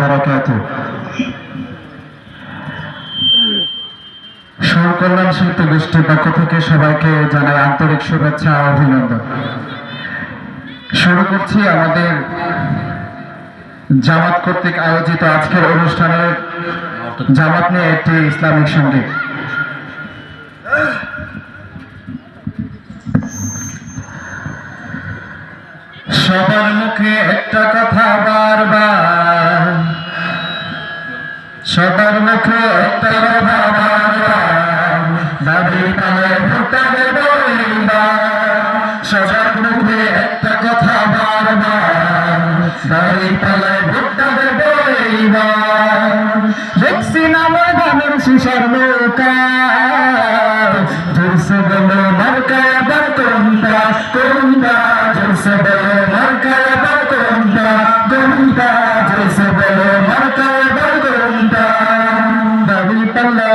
বারাকাতুহু। সরকল্যাণ শিল্পী গোষ্ঠীর পক্ষ থেকে সবাইকে জানাই আন্তরিক শুভেচ্ছা ও অভিনন্দন। শুরু করছি আমাদের জামাত কর্তৃক আয়োজিত আজকের অনুষ্ঠানের জামাত নিয়ে একটি ইসলামিক সংগীত। সবার মুখে একটা কথা বারবার সবার মুখে একটা কথা বারবার দাবি কালে ভুটা দেব সবার মুখে একটা কথা বারবার দাবি কালে ভুটা দেব দেখছি নামে গানের শিশার নৌকা জোরসে বলো মার্কা এবার কোনটা কোনটা জোরসে কোনটা কোনটা জোরসে বলো মার্কা এবার কোনটা দাবি পাল্লা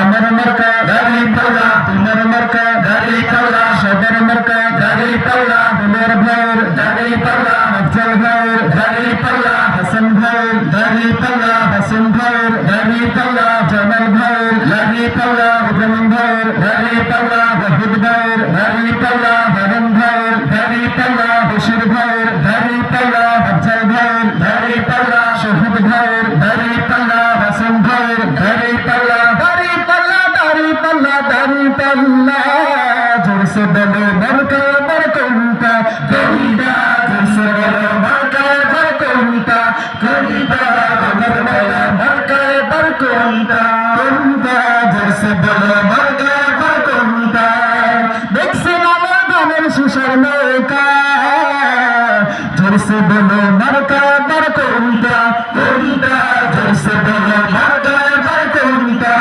আমার মার্কা দাবি পাল্লা তোমার মার্কা দাবি পাল্লা সবার মার্কা দাবি পাল্লা তোমার ভাইয়ের দাবি পাল্লা আফজল ভাইয়ের দাবি পাল্লা হাসান ভাইয়ের দাবি পাল্লা হাসান ভাইয়ের দাবি পাল্লা জামাল ভাইয়ের দাবি পাল্লা ইব্রাহিম ভাইয়ের দাবি পাল্লা ওয়াহিদ ভাইয়ের দাবি পাল্লা হারুন ভাইয়ের দাবি পাল্লা বশির ভাইয়ের দাবি পাল্লা আফজল ভাইয়ের দাবি পাল্লা শহীদ ভাইয়ের দাবি পাল্লা হাসান ভাইয়ের দাবি পাল্লা দাবি পাল্লা দাবি পাল্লা দাবি পাল্লা জোরসে বলো মার্কা আমার কোনটা কোনটা জোরসে বলো মার্কা আমার কোনটা কোনটা আমার বলা মার্কা আমার কোনটা নৌকা জোরসে বলো মার্কা আমার কোনটা কোনটা জোরসে বলো মার্কা আমার কোনটা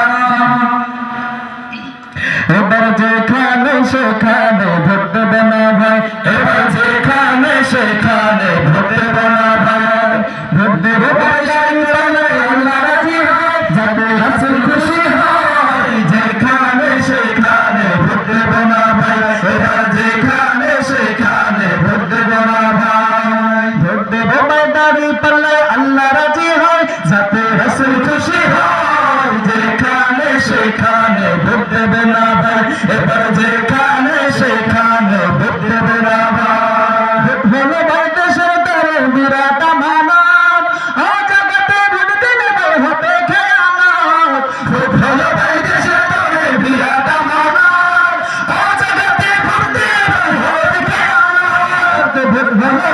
এবার যেখানে সেখানে ভোট দেবে না ভাই, এবার যেখানে সেখানে ভোট দেবে না ভাই ভোট ভাই। দাড়ি পাল্লে আল্লাহ রাজি হয়, যাতে রাসূল খুশি হয়। যেখানে সেখানে ভোট দেবে না ভাই, এবার যেখানে সেখানে ভোট দেবে না ভাই। হলো ভাই দেশের তরে বিরাট আমানত ও জগতে ভোট দিলে ভাই হবে খেয়ানত। হলো ভাই দেশের তরে বিরাট আমানত ও জগতে ভোট দিলে ভাই হবে খেয়ানত। ভোট হলো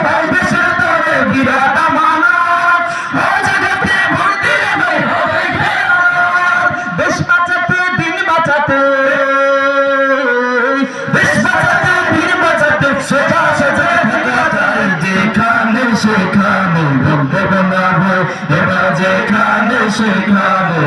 দেশ বাঁচাতে, দিন বাঁচাতে। দেশ বাঁচাতে, দিন বাঁচাতে, সোজা সোজা যেখানে সেখানে দেব না ভাই এবার যেখানে সেখানে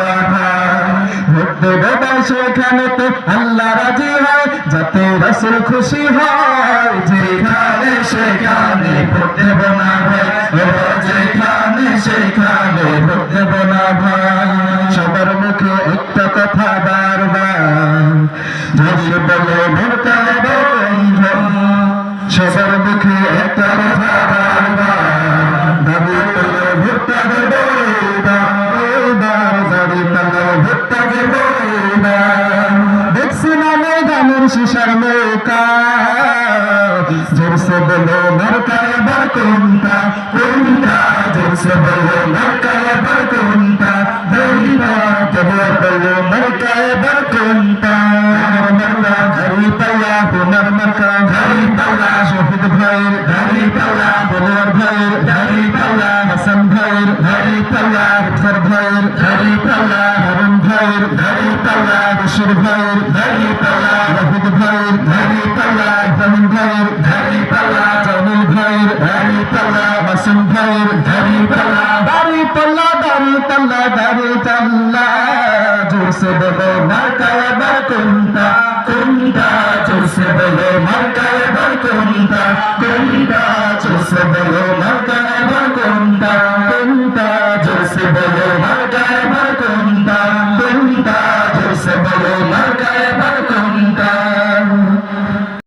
না ভাই ভোট দেব ভাই সেখানে তো আল্লাহ রাজি হয়, যাতে রাসূল খুশি হয়। যেখানে সেখানে দেব না ভাই এবার যেখানে সেখানে ভাই সবার মুখে একটা কথা বারবার। যদি বলে বন্ধ সবার মুখে একটা কথা বারবার। দাবি করলে ভোটটা দেব দাবি করলে ভোটটা দেব দেখছি নামে গানের শিশার নৌকা। জোরসে বলো মার্কা এবার কোনটা কোনটা? জোরসে বলো মার্কা এবার কোনটা ভাইয়ের ঘড়ি পাল্লা বলোয়ার ভাইয়ের ঘড়ি পাল্লা হাসান ভাইয়ের ঘড়ি পাল্লা আফসার ভাইয়ের ঘড়ি পাল্লা হারুন ভাইয়ের ঘড়ি পাল্লা বশির ভাইয়ের ঘড়ি পাল্লা রহিদ ভাইয়ের ঘড়ি পাল্লা ইব্রাহিম ভাইয়ের ঘড়ি পাল্লা জামিল ভাইয়ের ঘড়ি পাল্লা মাসুম ভাইয়ের ঘড়ি পাল্লা দাড়ি পাল্লা দাড়ি পাল্লা দাড়ি পাল্লা জোরসে বলো মার্কা Thank you.